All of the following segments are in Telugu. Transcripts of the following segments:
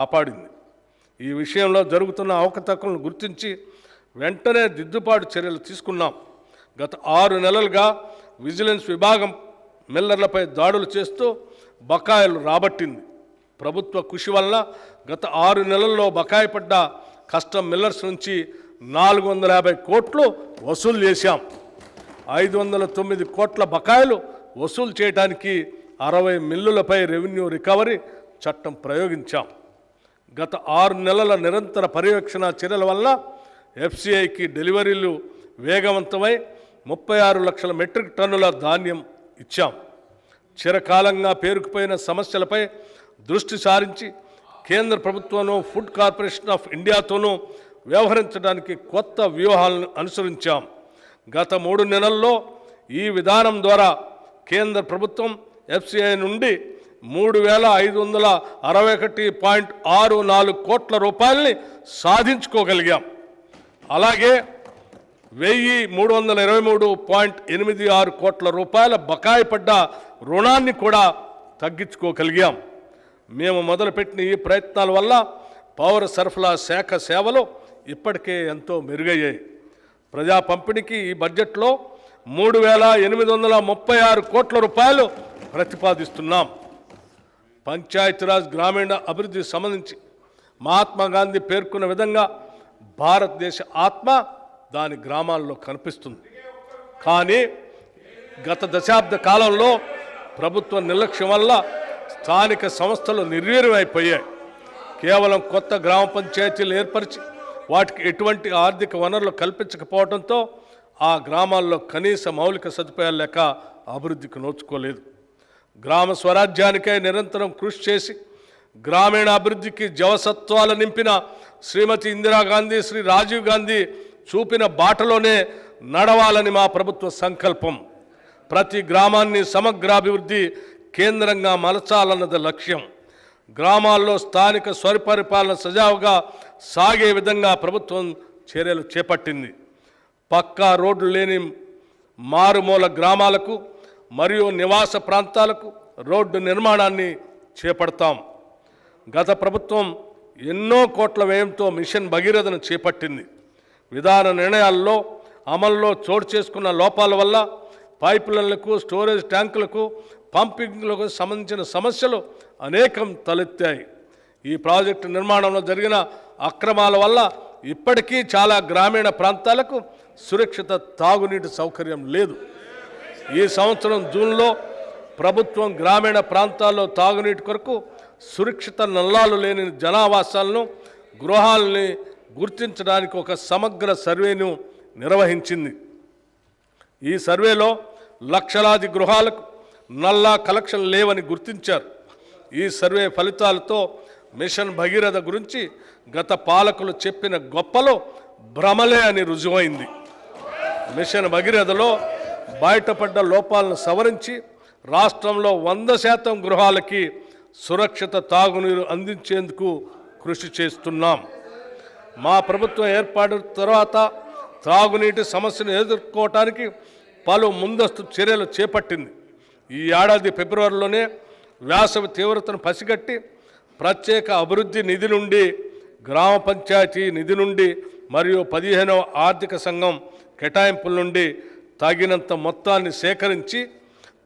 కాపాడింది ఈ విషయంలో జరుగుతున్న అవకతవకలను గుర్తించి వెంటనే దిద్దుబాటు చర్యలు తీసుకున్నాం. గత ఆరు నెలలుగా విజిలెన్స్ విభాగం మిల్లర్లపై దాడులు చేస్తూ బకాయిలు రాబట్టింది. ప్రభుత్వ కృషి వల్ల గత ఆరు నెలల్లో బకాయి పడ్డ కస్టమ్ మిల్లర్స్ నుంచి నాలుగు వందల యాభై కోట్లు వసూలు చేశాం. ఐదు వందల తొమ్మిది కోట్ల బకాయిలు వసూలు చేయడానికి అరవై మిల్లులపై రెవెన్యూ రికవరీ చట్టం ప్రయోగించాం. గత ఆరు నెలల నిరంతర పర్యవేక్షణ చర్యల వల్ల ఎఫ్సిఐకి డెలివరీలు వేగవంతమై ముప్పై ఆరు లక్షల మెట్రిక్ టన్నుల ధాన్యం ఇచ్చాం. చిరకాలంగా పేరుకుపోయిన సమస్యలపై దృష్టి సారించి కేంద్ర ప్రభుత్వంలో ఫుడ్ కార్పొరేషన్ ఆఫ్ ఇండియాతోనూ వ్యవహరించడానికి కొత్త వ్యూహాలను అనుసరించాం. గత మూడు నెలల్లో ఈ విధానం ద్వారా కేంద్ర ప్రభుత్వం ఎఫ్సిఐ నుండి మూడు వేల ఐదు వందల అరవై ఒకటి పాయింట్ ఆరు నాలుగు కోట్ల రూపాయలని సాధించుకోగలిగాం. అలాగే వెయ్యి మూడు వందల ఇరవై మూడు పాయింట్ ఎనిమిది ఆరు కోట్ల రూపాయల బకాయి పడ్డ రుణాన్ని కూడా తగ్గించుకోగలిగాం. మేము మొదలుపెట్టిన ఈ ప్రయత్నాల వల్ల పౌర సరఫరా శాఖ సేవలు ఇప్పటికే ఎంతో మెరుగయ్యాయి. ప్రజా పంపిణీకి ఈ బడ్జెట్లో మూడు వేల ఎనిమిది వందల ముప్పై ఆరు కోట్ల రూపాయలు ప్రతిపాదిస్తున్నాం. పంచాయతీరాజ్ గ్రామీణ అభివృద్ధికి సంబంధించి మహాత్మా గాంధీ పేర్కొన్న విధంగా భారతదేశ ఆత్మ దాని గ్రామాల్లో కనిపిస్తుంది. కానీ గత దశాబ్ద కాలంలో ప్రభుత్వ నిర్లక్ష్యం వల్ల స్థానిక సంస్థలు నిర్వీర్యమైపోయాయి. కేవలం కొత్త గ్రామ పంచాయతీలు ఏర్పరిచి వాటికి ఎటువంటి ఆర్థిక వనరులు కల్పించకపోవడంతో ఆ గ్రామాల్లో కనీస మౌలిక సదుపాయాలు లేక అభివృద్ధికి నోచుకోలేదు. గ్రామ స్వరాజ్యానికై నిరంతరం కృషి చేసి గ్రామీణ అభివృద్ధికి జవసత్వాలు నింపిన శ్రీమతి ఇందిరాగాంధీ శ్రీ రాజీవ్ గాంధీ చూపిన బాటలోనే నడవాలని మా ప్రభుత్వ సంకల్పం. ప్రతి గ్రామాన్ని సమగ్రాభివృద్ధి కేంద్రంగా మలచాలన్నది లక్ష్యం. గ్రామాల్లో స్థానిక స్వరిపరిపాలన సజావుగా సాగే విధంగా ప్రభుత్వం చర్యలు చేపట్టింది. పక్కా రోడ్లు లేని మారుమూల గ్రామాలకు మరియు నివాస ప్రాంతాలకు రోడ్డు నిర్మాణాన్ని చేపడతాం. గత ప్రభుత్వం ఎన్నో కోట్ల వ్యయంతో మిషన్ భగీరథను చేపట్టింది. విధాన నిర్ణయాల్లో అమల్లో చోటు చేసుకున్న లోపాల వల్ల పైపులైన్లకు స్టోరేజ్ ట్యాంకులకు పంపింగ్లకు సంబంధించిన సమస్యలు అనేకం తలెత్తాయి. ఈ ప్రాజెక్టు నిర్మాణంలో జరిగిన అక్రమాల వల్ల ఇప్పటికీ చాలా గ్రామీణ ప్రాంతాలకు సురక్షిత తాగునీటి సౌకర్యం లేదు. ఈ సంవత్సరం జూన్లో ప్రభుత్వం గ్రామీణ ప్రాంతాల్లో తాగునీటి కొరకు సురక్షిత నల్లాలు లేని జనావాసాలను గృహాలని గుర్తించడానికి ఒక సమగ్ర సర్వేను నిర్వహించింది. ఈ సర్వేలో లక్షలాది గృహాలకు నల్లా కలెక్షన్ లేవని గుర్తించారు. ఈ సర్వే ఫలితాలతో మిషన్ భగీరథ గురించి గత పాలకులు చెప్పిన గొప్పలో భ్రమలే అని రుజువైంది. మిషన్ భగీరథలో బయటపడ్డ లోపాలను సవరించి రాష్ట్రంలో వంద శాతం గృహాలకి సురక్షిత తాగునీరు అందించేందుకు కృషి చేస్తున్నాం. మా ప్రభుత్వం ఏర్పాటు తర్వాత త్రాగునీటి సమస్యను ఎదుర్కోవటానికి పలు ముందస్తు చర్యలు చేపట్టింది. ఈ ఏడాది ఫిబ్రవరిలోనే వేసవి తీవ్రతను పసిగట్టి ప్రత్యేక అభివృద్ధి నిధి నుండి గ్రామ పంచాయతీ నిధి నుండి మరియు పదిహేనవ ఆర్థిక సంఘం కేటాయింపుల నుండి తాగినంత మొత్తాన్ని సేకరించి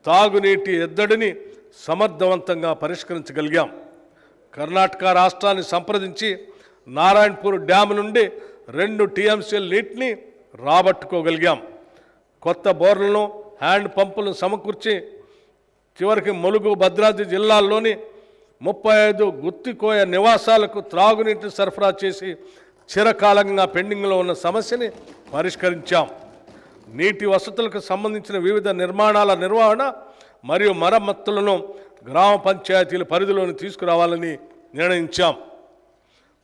తాగునీటి ఎద్దడిని సమర్థవంతంగా పరిష్కరించగలిగాం. కర్ణాటక రాష్ట్రాన్ని సంప్రదించి నారాయణపూర్ డ్యామ్ నుండి రెండు టీఎంసీల నీటిని రాబట్టుకోగలిగాం. కొత్త బోర్లను హ్యాండ్ పంపులను సమకూర్చి చివరికి ములుగు భద్రాద్రి జిల్లాల్లోని ముప్పై ఐదు గుత్తికోయ నివాసాలకు త్రాగునీటిని సరఫరా చేసి చిరకాలంగా పెండింగ్లో ఉన్న సమస్యని పరిష్కరించాం. నీటి వసతులకు సంబంధించిన వివిధ నిర్మాణాల నిర్వహణ మరియు మరమ్మతులను గ్రామ పంచాయతీల పరిధిలోని తీసుకురావాలని నిర్ణయించాం.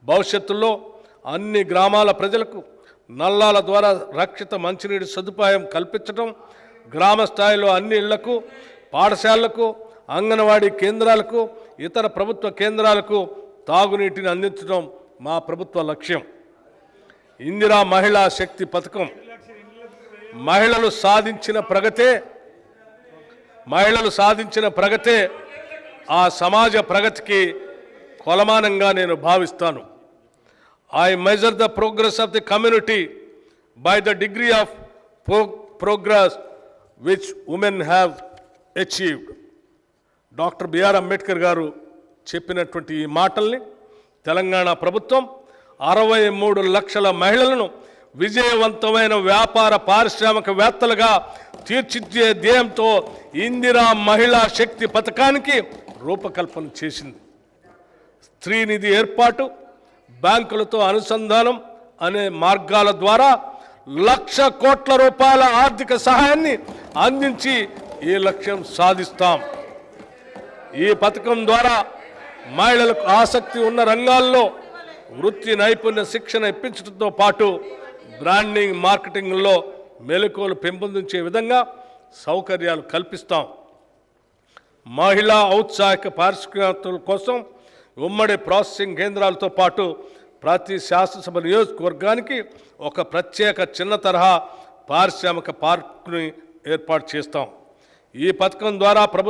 భవిష్యత్తులో అన్ని గ్రామాల ప్రజలకు నల్లాల ద్వారా రక్షిత మంచినీటి సదుపాయం కల్పించడం గ్రామ స్థాయిలో అన్ని ఇళ్ళకు పాఠశాలలకు అంగన్వాడీ కేంద్రాలకు ఇతర ప్రభుత్వ కేంద్రాలకు తాగునీటిని అందించడం మా ప్రభుత్వ లక్ష్యం. ఇందిరా మహిళా శక్తి పథకం మహిళలు సాధించిన ప్రగతే మహిళలు సాధించిన ప్రగతే ఆ సమాజ ప్రగతికి కొలమానంగా నేను భావిస్తాను. I measure the progress of the community by the degree of progress which women have achieved doctor BR Ambedkar garu చెప్పినటువంటి ఈ మాటల్ని తెలంగాణ ప్రభుత్వం అరవై మూడు లక్షల మహిళలను విజయవంతమైన వ్యాపార పారిశ్రామికవేత్తలుగా తీర్చిదిద్దే ధ్యేయంతో ఇందిరా మహిళా శక్తి పథకానికి రూపకల్పన చేసింది. స్త్రీనిధి ఏర్పాటు బ్యాంకులతో అనుసంధానం అనే మార్గాల ద్వారా లక్ష కోట్ల రూపాయల ఆర్థిక సహాయాన్ని అందించి ఈ లక్ష్యం సాధిస్తాం. ఈ పథకం ద్వారా మహిళలకు ఆసక్తి ఉన్న రంగాల్లో వృత్తి నైపుణ్య శిక్షణ ఇప్పించడంతో పాటు బ్రాండింగ్ మార్కెటింగ్లో మెలకువలు పెంపొందించే విధంగా సౌకర్యాలు కల్పిస్తాం. మహిళా ఔత్సాహిక పారిశ్రామికవేత్తల కోసం ఉమ్మడి ప్రాసెసింగ్ కేంద్రాలతో పాటు ప్రతి శాసనసభ నియోజకవర్గానికి ఒక ప్రత్యేక చిన్న తరహా పారిశ్రామిక పార్కుని ఏర్పాటు చేస్తాం. ఈ పథకం ద్వారా ప్రభుత్వం